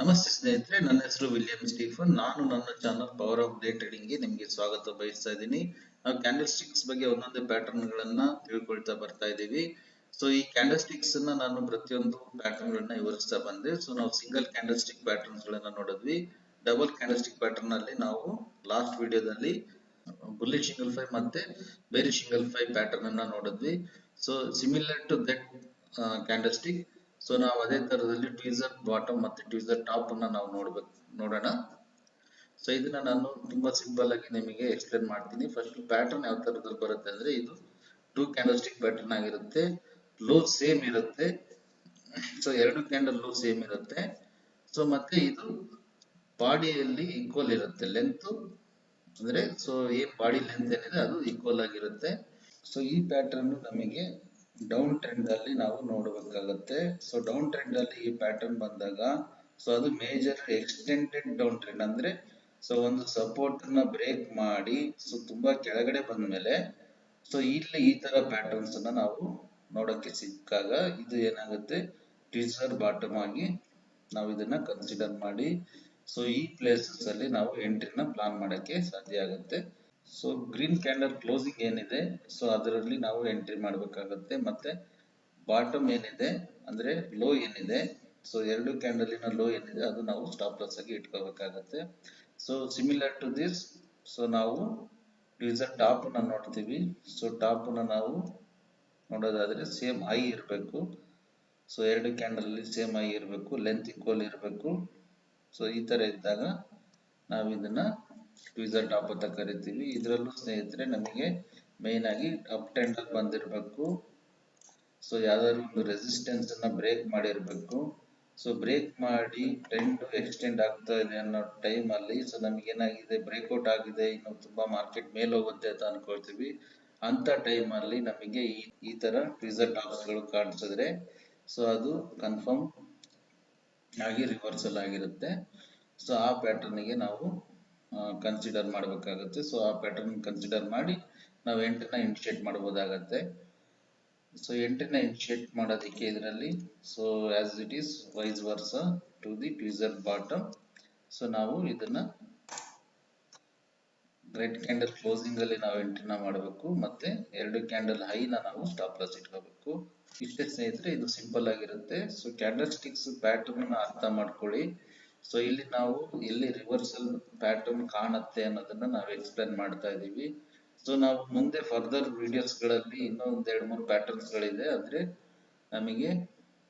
ನಮಸ್ತೆ ಸ್ನೇಹಿತರೆ, ನನ್ನ ಹೆಸರು ವಿಲಿಯಂ ಸ್ಟೀಫನ್. ನಾನು ನನ್ನ channel power of day trading ನಿಮಗೆ ಸ್ವಾಗತ ಬಯಸ್ತಾ ಇದ್ದೀನಿ. ನಾವು ಕ್ಯಾಂಡಲ್ ಸ್ಟಿಕ್ಸ್ ಬಗ್ಗೆ ಒಂದೊಂದೇ ಪ್ಯಾಟರ್ನ್ ಗಳನ್ನ ತಿಳ್ಕೊಳ್ತಾ ಬರ್ತಾ ಇದ್ದೀವಿ. ಸೊ ಈ ಕ್ಯಾಂಡಲ್ ಸ್ಟಿಕ್ಸ್ ಅನ್ನ ನಾನು ಪ್ರತಿಯೊಂದು ಪ್ಯಾಟರ್ನ್ ಗಳನ್ನ ವಿವರಿಸ್ತಾ ಬಂದೆ. ಸೊ ನಾವು ಸಿಂಗಲ್ ಕ್ಯಾಂಡಲ್ ಸ್ಟಿಕ್ ಪ್ಯಾಟರ್ನ್ಸ್ ಗಳನ್ನ ನೋಡಿದ್ವಿ. ಡಬಲ್ ಕ್ಯಾಂಡಲ್ ಸ್ಟಿಕ್ ಪ್ಯಾಟರ್ನ್ ಅಲ್ಲಿ ನಾವು ಲಾಸ್ಟ್ ವಿಡಿಯೋದಲ್ಲಿ ಬುಲ್ಲಿ ಶಿಂಗಲ್ ಫೈ ಮತ್ತೆ ಬೇರೆ ಶಿಂಗಲ್ ಫೈ ಪ್ಯಾಟರ್ನ್ ಅನ್ನ ನೋಡಿದ್ವಿ. So similar to that candle stick so ನಾವು ಅದೇ ತರದಲ್ಲಿ ಟ್ವೀಸರ್ ಬಾಟಮ್ ಮತ್ತೆ ಟ್ವೀಸರ್ ಟಾಪ್ ಅನ್ನ ನಾವು ನೋಡ್ಬೇಕು, ನೋಡೋಣ. ಸೊ ಇದನ್ನ ನಾನು ತುಂಬಾ ಸಿಂಪಲ್ ಆಗಿ ನಿಮಗೆ ಎಕ್ಸ್ಪ್ಲೇನ್ ಮಾಡ್ತೀನಿ. ಫಸ್ಟ್ ಪ್ಯಾಟರ್ನ್ ಯಾವ ತರದಲ್ಲಿ ಬರುತ್ತೆ ಅಂದ್ರೆ ಇದು ಟೂ ಕ್ಯಾಂಡಲ್ ಸ್ಟಿಕ್ ಪ್ಯಾಟರ್ನ್ ಆಗಿರುತ್ತೆ. ಲೋ ಸೇಮ್ ಇರುತ್ತೆ. ಸೊ ಎರಡು ಕ್ಯಾಂಡಲ್ ಲೋ ಸೇಮ್ ಇರುತ್ತೆ. ಸೊ ಮತ್ತೆ ಇದು ಬಾಡಿಯಲ್ಲಿ ಈಕ್ವಲ್ ಇರುತ್ತೆ. ಲೆಂತ್ ಅಂದ್ರೆ ಸೊ ಏನ್ ಬಾಡಿ ಲೆಂತ್ ಏನಿದೆ ಅದು ಈಕ್ವಲ್ ಆಗಿರುತ್ತೆ. ಸೊ ಈ ಪ್ಯಾಟರ್ನ್ ನಮಗೆ ಡೌನ್ ಟ್ರೆಂಡ್ ಅಲ್ಲಿ ನಾವು ನೋಡಬೇಕಾಗತ್ತೆ. ಸೊ ಡೌನ್ ಟ್ರೆಂಡ್ ಅಲ್ಲಿ ಈ ಪ್ಯಾಟರ್ನ್ ಬಂದಾಗ ಸೊ ಅದು ಮೇಜರ್ ಎಕ್ಸ್ಟೆಂಡೆಡ್ ಡೌನ್ ಟ್ರೆಂಡ್ ಅಂದ್ರೆ ಸೊ ಒಂದು ಸಪೋರ್ಟ್ನ ಬ್ರೇಕ್ ಮಾಡಿ ಸೊ ತುಂಬಾ ಕೆಳಗಡೆ ಬಂದ್ಮೇಲೆ ಸೊ ಇಲ್ಲಿ ಈ ತರ ಪ್ಯಾಟರ್ನ್ಸ್ ಅನ್ನ ನಾವು ನೋಡಕ್ಕೆ ಸಿಕ್ಕಾಗ ಇದು ಏನಾಗುತ್ತೆ? ಟೀಸರ್ ಬಾಟಮ್ ಆಗಿ ನಾವು ಇದನ್ನ ಕನ್ಸಿಡರ್ ಮಾಡಿ ಸೊ ಈ ಪ್ಲೇಸಸ್ ಅಲ್ಲಿ ನಾವು ಎಂಟ್ರಿನ ಪ್ಲಾನ್ ಮಾಡಕ್ಕೆ ಸಾಧ್ಯ ಆಗುತ್ತೆ. ಸೊ ಗ್ರೀನ್ ಕ್ಯಾಂಡಲ್ ಕ್ಲೋಸಿಂಗ್ ಏನಿದೆ? ಸೊ ಅದರಲ್ಲಿ ನಾವು ಎಂಟ್ರಿ ಮಾಡಬೇಕಾಗುತ್ತೆ. ಮತ್ತೆ ಬಾಟಮ್ ಏನಿದೆ? ಅಂದ್ರೆ ಲೋ ಏನಿದೆ? ಸೊ ಎರಡು ಕ್ಯಾಂಡಲಿನ ಲೋ ಏನಿದೆ? ಅದು ನಾವು ಸ್ಟಾಪ್ ಲಾಸ್ ಆಗಿ ಇಟ್ಕೋಬೇಕಾಗತ್ತೆ. So similar to this so ನಾವು ಯೂಸರ್ ಟಾಪ್ನ ನೋಡ್ತೀವಿ. ಸೊ ಟಾಪ್ನ ನಾವು ನೋಡೋದಾದ್ರೆ ಸೇಮ್ ಐ ಇರಬೇಕು. ಸೊ ಎರಡು ಕ್ಯಾಂಡಲ್ ಅಲ್ಲಿ ಸೇಮ್ ಐ ಇರಬೇಕು. ಲೆಂತ್ ಈಕ್ವಲ್ ಇರಬೇಕು. ಸೊ ಈ ತರ ಇದ್ದಾಗ ನಾವು ಇದನ್ನ ಟ್ವೀಸರ್ ಟಾಪ್ ಅಂತ ಕರಿತೀವಿ ಇದರಲ್ಲೂ ಸ್ನೇಹಿತರೆ, ನಮಗೆ ಮೇನ್ ಆಗಿ ಅಪ್ ಟ್ರೆಂಡ್ ಅಲ್ಲಿ ಬಂದಿರಬೇಕು. ಸೊ ಯಾವ್ದಾದ್ರು ಒಂದು ರೆಸಿಸ್ಟೆನ್ಸ್ ಅನ್ನ ಬ್ರೇಕ್ ಮಾಡಿರ್ಬೇಕು. ಸೊ ಬ್ರೇಕ್ ಮಾಡಿ ಟ್ರೆಂಡ್ ಎಕ್ಸ್ಟೆಂಡ್ ಆಗ್ತಾ ಇದೆ ಅನ್ನೋ ಟೈಮ್ ಅಲ್ಲಿ ಸೊ ನಮ್ಗೆ ಏನಾಗಿದೆ ಬ್ರೇಕ್ಔಟ್ ಆಗಿದೆ, ಇನ್ನು ತುಂಬಾ ಮಾರ್ಕೆಟ್ ಮೇಲೆ ಹೋಗುತ್ತೆ ಅಂತ ಅನ್ಕೊಳ್ತೀವಿ. ಅಂತ ಟೈಮ್ ಅಲ್ಲಿ ನಮಗೆ ಈ ತರ ಟ್ವೀಸರ್ ಟಾಪ್ಸ್ಗಳು ಕಾಣಿಸಿದ್ರೆ ಸೊ ಅದು ಕನ್ಫರ್ಮ್ ಆಗಿ ರಿವರ್ಸಲ್ ಆಗಿರುತ್ತೆ. ಸೊ ಆ ಪ್ಯಾಟರ್ನ್ಗೆ ನಾವು ಕನ್ಸಿಡರ್ ಮಾಡಬೇಕಾಗುತ್ತೆ. ಸೊ ಆ ಪ್ಯಾಟರ್ನ್ ಕನ್ಸಿಡರ್ ಮಾಡಿ ನಾವು ಎಂಟ್ರಿನ ಇನಿಷಿಯೇಟ್ ಮಾಡಬಹುದಾಗತ್ತೆ ಸೊ ಎಂಟ್ರಿನ ಇನಿಷಿಯೇಟ್ ಮಾಡೋದಕ್ಕೆ ಇದರಲ್ಲಿ so as it is vice versa to the tweezer bottom so ನಾವು ಇದನ್ನ ರೆಡ್ ಕ್ಯಾಂಡಲ್ ಕ್ಲೋಸಿಂಗ್ ಅಲ್ಲಿ ನಾವು ಎಂಟ್ರಿನ ಮಾಡಬೇಕು. ಮತ್ತೆ ಎರಡು ಕ್ಯಾಂಡಲ್ ಹೈನ ನಾವು ಸ್ಟಾಪ್ ಲಾಸ್ ಇಟ್ಕೋಬೇಕು. ಇಷ್ಟೇ ಸ್ನೇಹಿತರೆ, ಇದು ಸಿಂಪಲ್ ಆಗಿರುತ್ತೆ. ಸೊ ಕ್ಯಾಂಡಲ್ ಸ್ಟಿಕ್ಸ್ ಪ್ಯಾಟರ್ನ್ ಅರ್ಥ ಮಾಡ್ಕೊಳ್ಳಿ. ಸೊ ಇಲ್ಲಿ ನಾವು ಎಲ್ಲಿ ರಿವರ್ಸಲ್ ಪ್ಯಾಟರ್ನ್ ಕಾಣುತ್ತೆ ಅನ್ನೋದನ್ನ ನಾವು ಎಕ್ಸ್ಪ್ಲೇನ್ ಮಾಡ್ತಾ ಇದೀವಿ. ಸೊ ನಾವು ಮುಂದೆ ಫರ್ದರ್ ವಿಡಿಯೋಸ್ಗಳಲ್ಲಿ ಇನ್ನೂ ಒಂದ್ ಎರಡ್ ಮೂರು ಪ್ಯಾಟರ್ನ್ಸ್ ಗಳಿದೆ. ಅಂದ್ರೆ ನಮಗೆ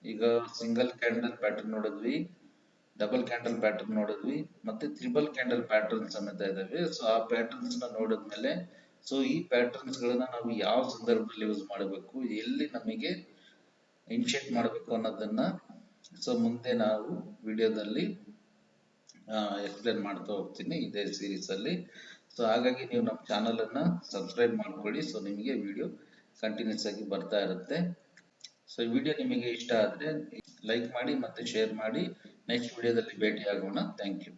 ಈಗ ಸಿಂಗಲ್ ಕ್ಯಾಂಡಲ್ ಪ್ಯಾಟರ್ನ್ ನೋಡಿದ್ವಿ ಡಬಲ್ ಕ್ಯಾಂಡಲ್ ಪ್ಯಾಟರ್ನ್ ನೋಡಿದ್ವಿ, ಮತ್ತೆ ತ್ರಿಬಲ್ ಕ್ಯಾಂಡಲ್ ಪ್ಯಾಟರ್ನ್ ಸಮೇತ ಇದಾವೆ. ಸೊ ಆ ಪ್ಯಾಟರ್ನ್ಸ್ನ ನೋಡಿದ್ಮೇಲೆ ಸೊ ಈ ಪ್ಯಾಟರ್ನ್ಸ್ ಗಳನ್ನ ನಾವು ಯಾವ ಸಂದರ್ಭದಲ್ಲಿ ಯೂಸ್ ಮಾಡಬೇಕು, ಎಲ್ಲಿ ನಮಗೆ ಇನಿಷಿಯೇಟ್ ಮಾಡಬೇಕು ಅನ್ನೋದನ್ನ ಸೊ ಮುಂದೆ ನಾವು ವಿಡಿಯೋದಲ್ಲಿ ಎಕ್ಸ್ಪ್ಲೇನ್ ಮಾಡ್ತಾ ಹೋಗ್ತೀನಿ ಇದೇ ಸೀರೀಸಲ್ಲಿ ಸೊ ಹಾಗಾಗಿ ನೀವು ನಮ್ಮ ಚಾನಲ್ ಅನ್ನ ಸಬ್ಸ್ಕ್ರೈಬ್ ಮಾಡ್ಕೊಳ್ಳಿ. ಸೊ ನಿಮಗೆ ವಿಡಿಯೋ ಕಂಟಿನ್ಯೂಸ್ ಆಗಿ ಬರ್ತಾ ಇರುತ್ತೆ. ಸೊ ವಿಡಿಯೋ ನಿಮಗೆ ಇಷ್ಟ ಆದ್ರೆ ಲೈಕ್ ಮಾಡಿ ಮತ್ತೆ ಶೇರ್ ಮಾಡಿ. ನೆಕ್ಸ್ಟ್ ವಿಡಿಯೋದಲ್ಲಿ ಭೇಟಿ ಆಗೋಣ ಥ್ಯಾಂಕ್ ಯು